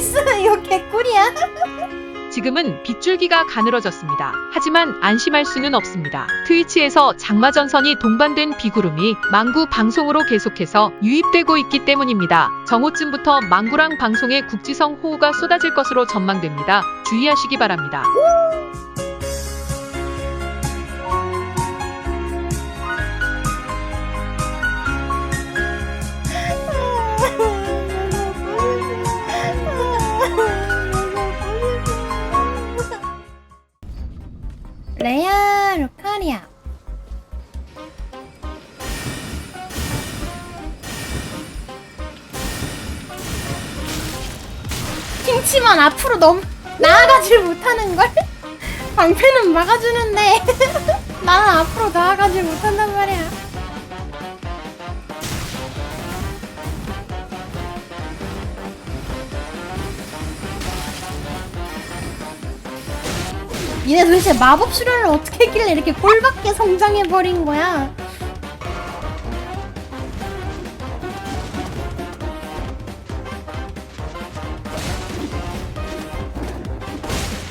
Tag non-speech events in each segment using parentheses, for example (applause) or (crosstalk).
나이스 이거 개꿀이야 지금은 빗줄기가 가늘어졌습니다. 하지만 안심할 수는 없습니다. 트위치에서 장마전선이 동반된 비구름이 망구 방송으로 계속해서 유입되고 있기 때문입니다. 정오쯤부터 망구랑 방송에 국지성 호우가 쏟아질 것으로 전망됩니다. 주의하시기 바랍니다. 레아 루카리아 핑치만 앞으로 너무 나아가질 못하는걸? (laughs) 방패는 막아주는데. (laughs) 나는 앞으로 나아가질 못한단 말이야 얘네 도대체 마법 수련을 어떻게 했길래 이렇게 꼴밖에 성장해버린 거야?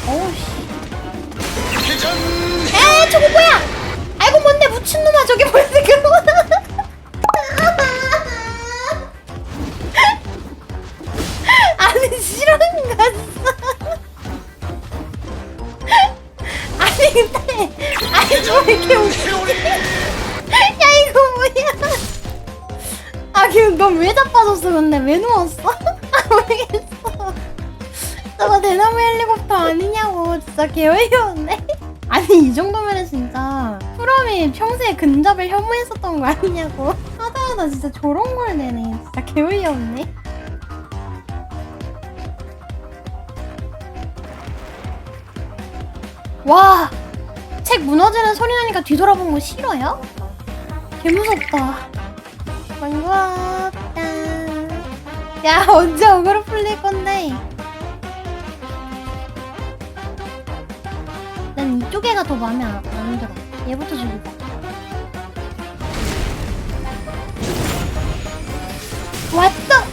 (laughs) 아니 실화인 갔 저왜 이렇게 웃기지? 야 이거 뭐야? 아 지금 넌왜 자빠졌어 근데 왜 누웠어? (laughs) 아 모르겠어. 저거 대나무 헬리콥터 아니냐고 진짜 개어이없네. (laughs) 아니 이 정도면 진짜 프롬이 평소에 근접을 혐오했었던 거 아니냐고 (laughs) 하다하다 진짜 저런 걸 내네 진짜 개어이없네. 와! 책 무너지는 소리 나니까 뒤돌아본 거 싫어요? 개 무섭다. 반갑다. 야, (laughs) 언제 어그로 풀릴 건데? 난 이쪽 애가 더 마음에 안, 안 들어. 얘부터 죽이자. 왔어!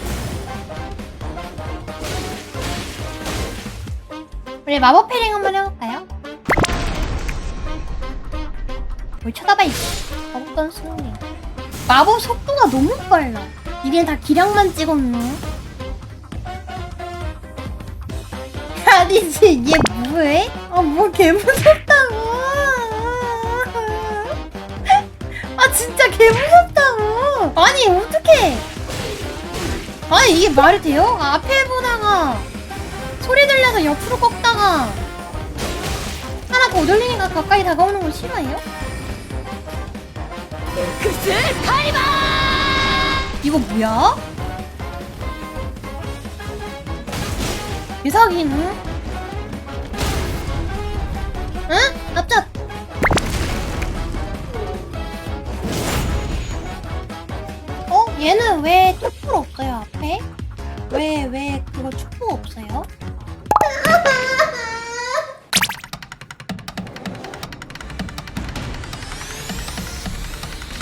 우리 마법 패링 한번 해볼까요? 뭘 쳐다봐 이 마법관 승리 마법 속도가 너무 빨라. 이게 다 기량만 찍었네. (laughs) 아니지 얘 뭐해? 아뭐 개무섭다고. (laughs) 아 진짜 개무섭다고. 아니 어떡해. 아니 이게 말이 돼요? 앞에 보다가 소리 들려서 옆으로 꺾다가 하나 더 돌리니까 가까이 다가오는 거 싫어해요? 글쎄 타이바 이거 뭐야? 유석이는? 응? 납작 어? 얘는 왜 촛불 없어요 앞에? 왜 왜 그거 촛불 없어요?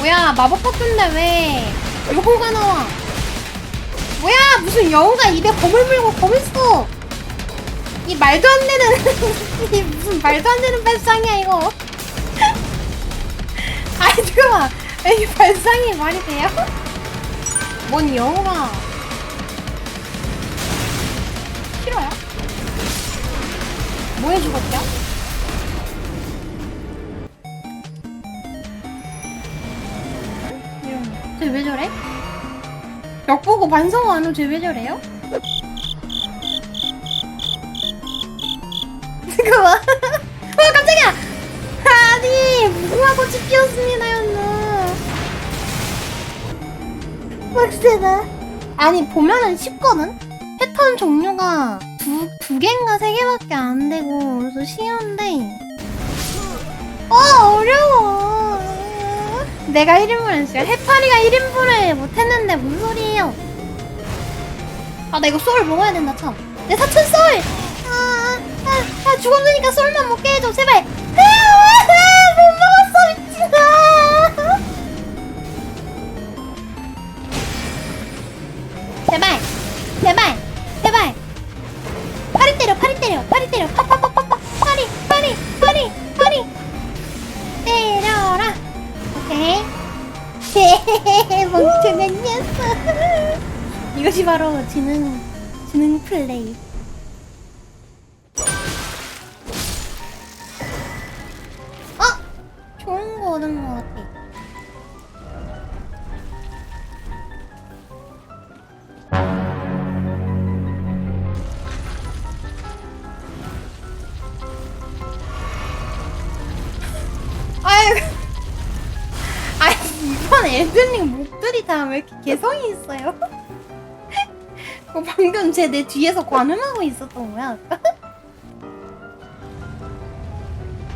뭐야 마법 버튼데 왜 여우가 나와 뭐야 무슨 여우가 입에 검을 물고 검을 써. 이 말도 안 되는 (laughs) 이 무슨 말도 안 되는 발상이야 이거 (laughs) 아이 잠깐만 이 발상이 말이 돼요? 뭔 여우가 싫어요? 뭐해 죽었죠? 쟤 왜 저래? 벽 보고 반성 안 하고 쟤왜 저래요? (laughs) 잠깐만 (laughs) 와 깜짝이야 아니 무궁화 꽃이 피었습니다 연우 빡세다 아니 보면은 쉽거든? 패턴 종류가 두, 두 개인가 세 개밖에 안 되고 그래서 쉬운데 어 어려워 내가 1인분 했어요 해파리가 1인분을 못했는데 무슨 소리예요? 아 나 이거 소울 먹어야 된다 참 내 사촌 소울 아, 아, 아 죽었으니까 소울만 먹게 해줘 제발. 아, 아, 못 먹었어 미친아. 제발 제발 제발. 때려 파리 때려 파파파파파 파 이것이 바로 지능 지능 플레이 어? 좋은 거 얻은 거 같아 아유 아니 이번 엘든링 목들이 다 왜 이렇게 개성이 있어요? (laughs) 어, 방금 쟤 내 뒤에서 관음하고 있었던 거야?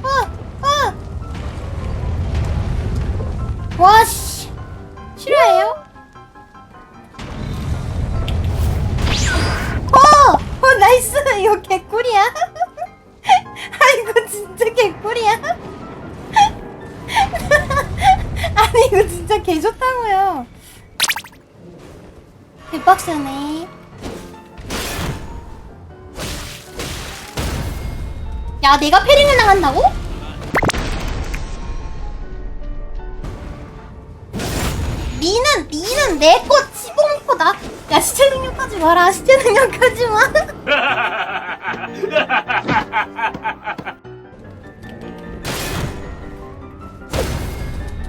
아! 아! 와 씨 싫어해요? 어! 어 나이스 이거 개꿀이야 (laughs) 아 이거 진짜 개꿀이야 (laughs) 아니 이거 진짜 개 좋다고요. 빅박스네. 야 내가 패링을 나간다고? 니는 니는 내거 집어먹고 나. 야 시체 능력하지 마라. 시체 능력하지 마. (laughs)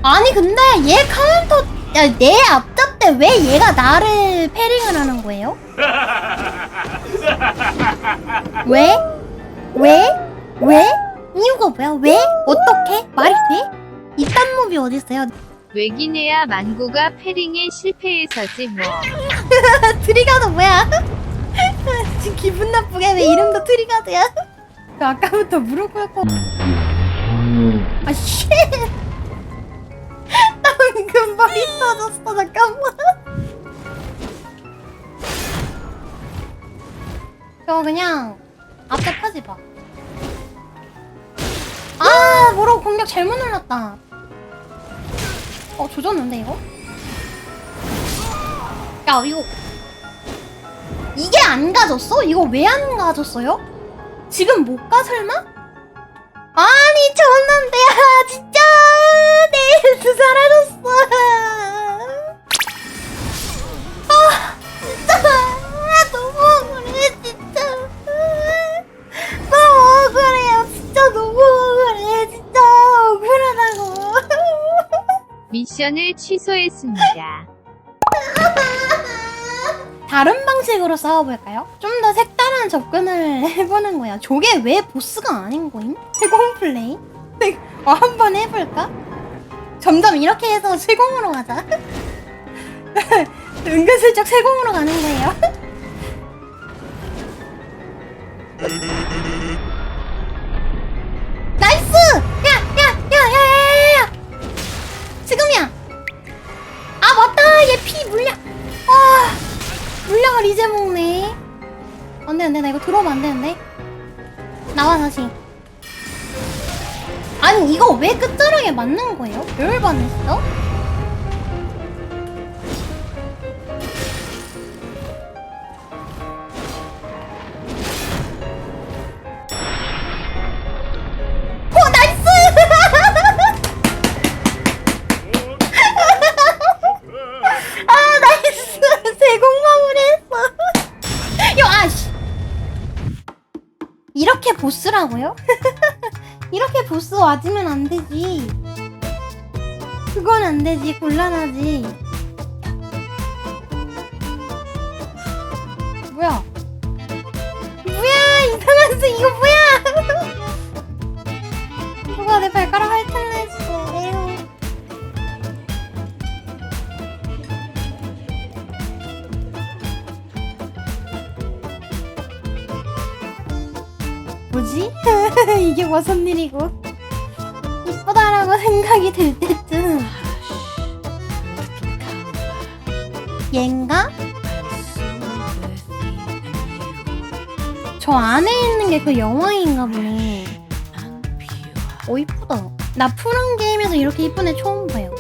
아니 근데 얘 카운터 야, 내 앞잡 때 왜 얘가 나를 패링을 하는 거예요? (laughs) 왜? 왜? 왜? 이유가 뭐야? 왜? 어떻게? 말이 돼? 이딴 몹이 어딨어요? (laughs) 외기네야 만구가 패링에 실패해서지 뭐. (laughs) 트리가드 뭐야? (laughs) 지금 기분 나쁘게 왜 이름도 트리가드야? 그 아까부터 무릎 꿇고 아 씨. 방금 머리 터졌어 잠깐만. 저 그냥 앞잡하지 마. 아 뭐라고 공격 잘못 눌렀다. 어 조졌는데 이거? 야 이거 이게 안 가졌어? 이거 왜 안 가졌어요? 지금 못 가 설마? 아니 아 (laughs) 진짜 내 헬스 사라졌어 미션을 취소했습니다. 다른 방식으로 싸워볼까요? 좀 더 색다른 접근을 (laughs) 해보는 거야. 저게 왜 보스가 아닌 거임? 세공 플레이? 네, 어, 한번 해볼까? 점점 이렇게 해서 세공으로 가자. (laughs) 은근슬쩍 세공으로 가는 거예요. (laughs) 물량을 이제 먹네. 안 돼. 나 이거 들어오면 안 되는데. 나와, 다시. 아니, 이거 왜 끝자락에 맞는 거예요? 열 받았어? 보스라고요? (laughs) 이렇게 보스 와주면 안 되지. 그건 안 되지. 곤란하지. 뭐야? 뭐야? 이상한 새 이거 뭐야? (laughs) 누가 내 발가락 핥 뭐지? (laughs) 이게 무슨 일이고? 이쁘다라고 생각이 들 때쯤 얜가? 저 안에 있는 게 그 영화인가 보네. 오 이쁘다. 나 푸른 게임에서 이렇게 이쁜 애 처음 봐요.